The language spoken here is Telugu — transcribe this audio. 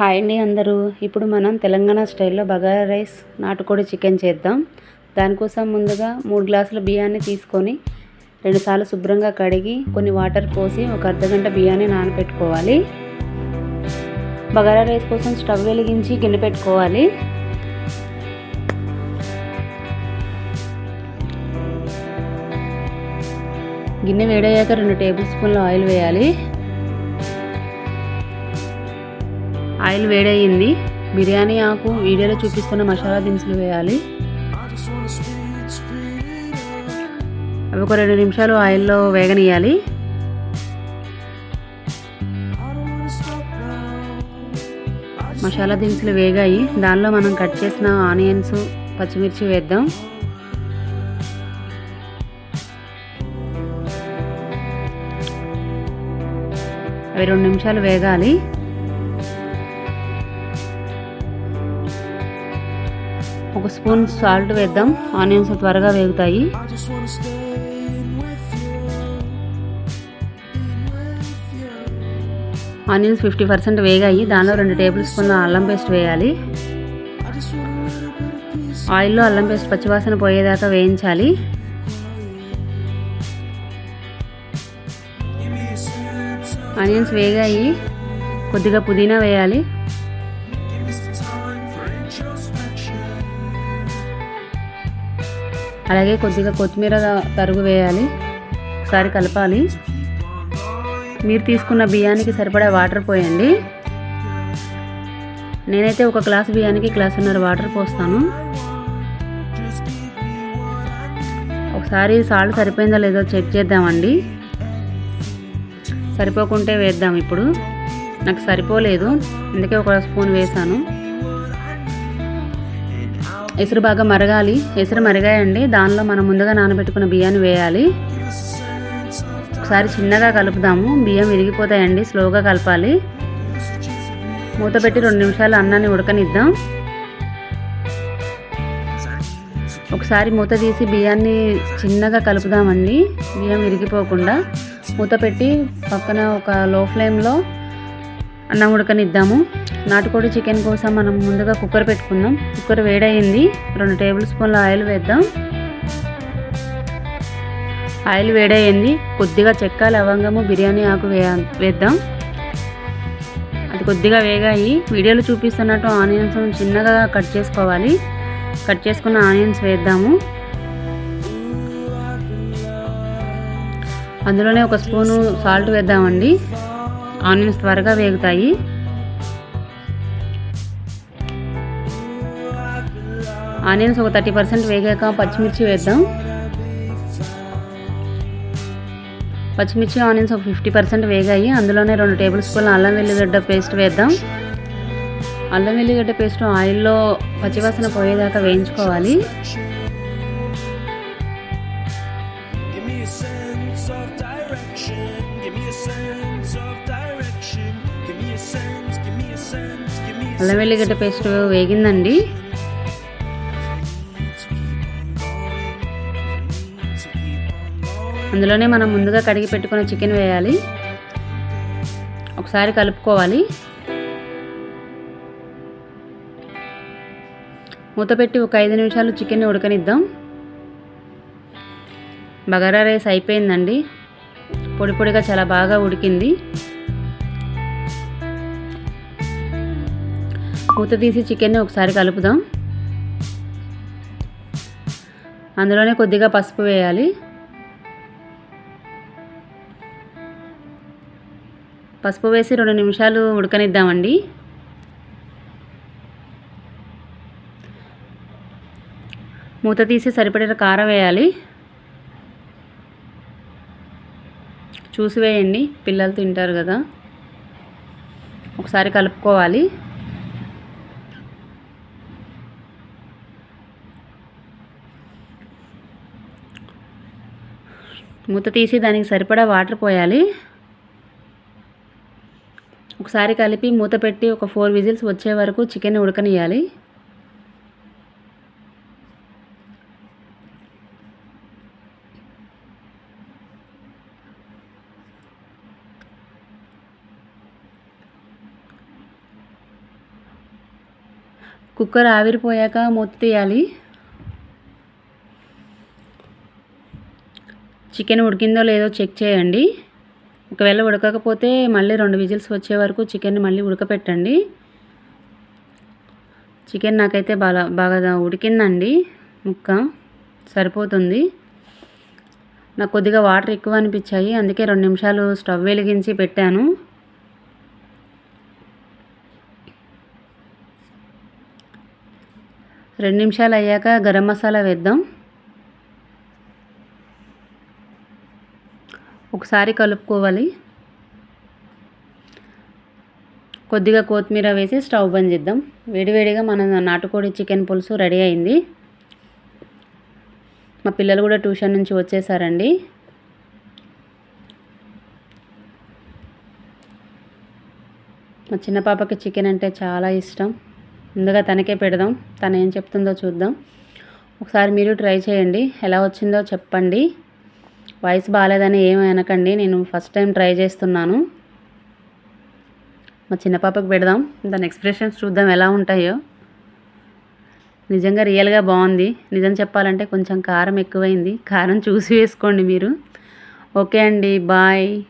హాయ్ అండి అందరూ. ఇప్పుడు మనం తెలంగాణ స్టైల్లో బగారా రైస్ నాటుకోడి చికెన్ చేద్దాం. దానికోసం ముందుగా మూడు గ్లాసుల బియ్యాన్ని తీసుకొని రెండుసార్లు శుభ్రంగా కడిగి కొన్ని వాటర్ పోసి ఒక అర్ధగంట బియ్యాన్ని నానబెట్టుకోవాలి బగారా రైస్ కోసం స్టవ్ వెలిగించి గిన్నె పెట్టుకోవాలి. గిన్నె వేడయ్యాక రెండు టేబుల్ స్పూన్ల ఆయిల్ వేయాలి. ఆయిల్ వేడయింది బిర్యానీ ఆకు వీడియోలో చూపిస్తున్న మసాలా దినుసులు వేయాలి. అవి ఒక రెండు నిమిషాలు ఆయిల్లో వేగనీయాలి మసాలా దినుసులు వేగాయి. దానిలో మనం కట్ చేసిన ఆనియన్స్ పచ్చిమిర్చి వేద్దాం. అవి రెండు నిమిషాలు వేగాలి. ఒక స్పూన్ సాల్ట్ వేద్దాం. ఆనియన్స్ త్వరగా వేగుతాయి. ఆనియన్స్ ఫిఫ్టీ పర్సెంట్ వేగాయి. దానిలో రెండు టేబుల్ స్పూన్ల అల్లం పేస్ట్ వేయాలి. ఆయిల్లో అల్లం పేస్ట్ పచ్చివాసన పోయేదాకా వేయించాలి. ఆనియన్స్ వేగాయి. కొద్దిగా పుదీనా వేయాలి. అలాగే కొద్దిగా కొత్తిమీర తరుగు వేయాలి. ఒకసారి కలపాలి. మీరు తీసుకున్న బియ్యానికి సరిపడా వాటర్ పోయండి. నేనైతే ఒక గ్లాస్ బియ్యానికి గ్లాసున్నర వాటర్ పోస్తాను. ఒకసారి సాల్ట్ సరిపోయిందో లేదో చెక్ చేద్దామండి. సరిపోకుంటే వేద్దాం ఇప్పుడు. నాకు సరిపోలేదు. అందుకే ఒక స్పూన్ వేసాను ఎసురు బాగా మరగాలి. ఎసురు మరిగాయండి. దానిలో మనం ముందుగా నానబెట్టుకున్న బియ్యాన్ని వేయాలి. ఒకసారి చిన్నగా కలుపుదాము. బియ్యం విరిగిపోతాయండి. స్లోగా కలపాలి. మూత పెట్టి రెండు నిమిషాలు అన్నాన్ని ఉడకనిద్దాం. ఒకసారి మూత తీసి బియ్యాన్ని చిన్నగా కలుపుదామండి. బియ్యం విరిగిపోకుండా మూత పెట్టి పక్కన ఒక లో ఫ్లేమ్లో అన్నం ఉడకనిద్దాము. నాటుకోడి చికెన్ కోసం మనం ముందుగా కుక్కర్ పెట్టుకుందాం. కుక్కర్ వేడయింది. రెండు టేబుల్ స్పూన్ల ఆయిల్ వేద్దాం. ఆయిల్ వేడయింది. కొద్దిగా చెక్క లవంగము బిర్యానీ ఆకు వే వేద్దాం. అది కొద్దిగా వేగాయి. వీడియోలో చూపిస్తున్నట్టు ఆనియన్స్ చిన్నగా కట్ చేసుకోవాలి. కట్ చేసుకున్న ఆనియన్స్ వేద్దాము. అందులోనే ఒక స్పూను సాల్ట్ వేద్దామండి. ఆనియన్స్ త్వరగా వేగుతాయి. ఆనియన్స్ ఒక థర్టీ పర్సెంట్ వేగాక పచ్చిమిర్చి వేద్దాం. పచ్చిమిర్చి ఆనియన్స్ ఒక ఫిఫ్టీ పర్సెంట్ వేగాయి. అందులోనే రెండు టేబుల్ స్పూన్ల అల్లం వెల్లిగడ్డ పేస్ట్ వేద్దాం. అల్లం వెల్లిగడ్డ పేస్ట్ ఆయిల్లో పచ్చివాసన పోయేదాకా వేయించుకోవాలి. అల్లం వెల్లిగడ్డ పేస్ట్ వేగిందండి. అందులోనే మనం ముందుగా కడిగి పెట్టుకున్న చికెన్ వేయాలి. ఒకసారి కలుపుకోవాలి. మూత పెట్టి ఒక ఐదు నిమిషాలు చికెన్ని ఉడకనిద్దాం. బగారా రైస్ అయిపోయిందండి. పొడి పొడిగా చాలా బాగా ఉడికింది. మూత తీసి చికెన్ని ఒకసారి కలుపుదాం. అందులోనే కొద్దిగా పసుపు వేయాలి. పసుపు వేసి రెండు నిమిషాలు ఉడకనిద్దామండి. మూత తీసి సరిపడిన కారం వేయాలి. చూసి వేయండి పిల్లలు తింటారు కదా. ఒకసారి కలుపుకోవాలి. మూత తీసి దానికి సరిపడా వాటర్ పోయాలి. ఒకసారి కలిపి మూత పెట్టి ఒక ఫోర్ విజిల్స్ వచ్చే వరకు చికెన్ ఉడకనియాలి కుక్కర్ ఆవిరిపోయాక మూత తీయాలి. చికెన్ ఉడికిందో లేదో చెక్ చేయండి. ఒకవేళ ఉడకకపోతే మళ్ళీ రెండు విజిల్స్ వచ్చే వరకు చికెన్ని మళ్ళీ ఉడకపెట్టండి. చికెన్ నాకైతే బాగా బాగా ఉడికిందండి ముక్క సరిపోతుంది. నాకు కొద్దిగా వాటర్ ఎక్కువ అనిపించాయి అందుకే రెండు నిమిషాలు స్టవ్ వెలిగించి పెట్టాను. రెండు నిమిషాలు అయ్యాక గరం మసాలా వేద్దాం. ఒకసారి కలుపుకోవాలి. కొద్దిగా కొత్తిమీర వేసి స్టవ్ బంద్ చేద్దాం. వేడివేడిగా మన నాటుకోడి చికెన్ పులుసు రెడీ అయింది. మా పిల్లలు కూడా ట్యూషన్ నుంచి వచ్చేసారండి. మా చిన్న పాపకి చికెన్ అంటే చాలా ఇష్టం. ముందుగా తనకే పెడదాం. తను ఏం చెప్తుందో చూద్దాం. ఒకసారి మీరు ట్రై చేయండి. ఎలా వచ్చిందో చెప్పండి. వాయిస్ బాగాలేదని ఏమి అనకండి. నేను ఫస్ట్ టైం ట్రై చేస్తున్నాను. మా చిన్న పాపకు పెడదాం. దాని ఎక్స్ప్రెషన్స్ చూద్దాం ఎలా ఉంటాయో. నిజంగా రియల్గా బాగుంది. నిజం చెప్పాలంటే కొంచెం కారం ఎక్కువైంది. కారం చూసి వేసుకోండి మీరు. ఓకే అండి. బాయ్.